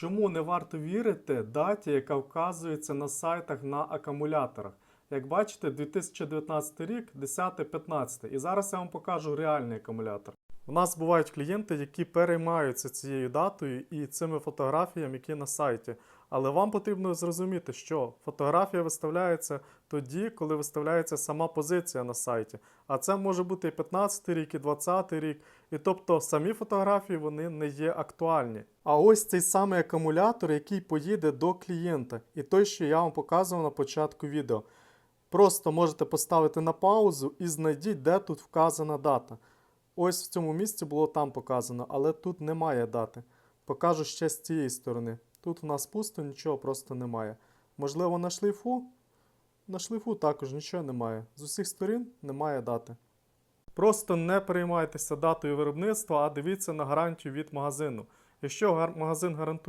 Чому не варто вірити даті, яка вказується на сайтах на акумуляторах? Як бачите, 2019 рік, 10-15. І зараз я вам покажу реальний акумулятор. У нас бувають клієнти, які переймаються цією датою і цими фотографіями, які на сайті. Але вам потрібно зрозуміти, що фотографія виставляється тоді, коли виставляється сама позиція на сайті. А це може бути і 15 рік, і 20 рік. І тобто самі фотографії вони не є актуальні. А ось цей самий акумулятор, який поїде до клієнта, і той, що я вам показував на початку відео. Просто можете поставити на паузу і знайдіть, де тут вказана дата. Ось в цьому місці було там показано, але тут немає дати. Покажу ще з цієї сторони. Тут у нас пусто, нічого просто немає. Можливо, на шлейфу? На шлейфу також нічого немає. З усіх сторін немає дати. Просто не переймайтеся датою виробництва, а дивіться на гарантію від магазину. Якщо магазин гарантує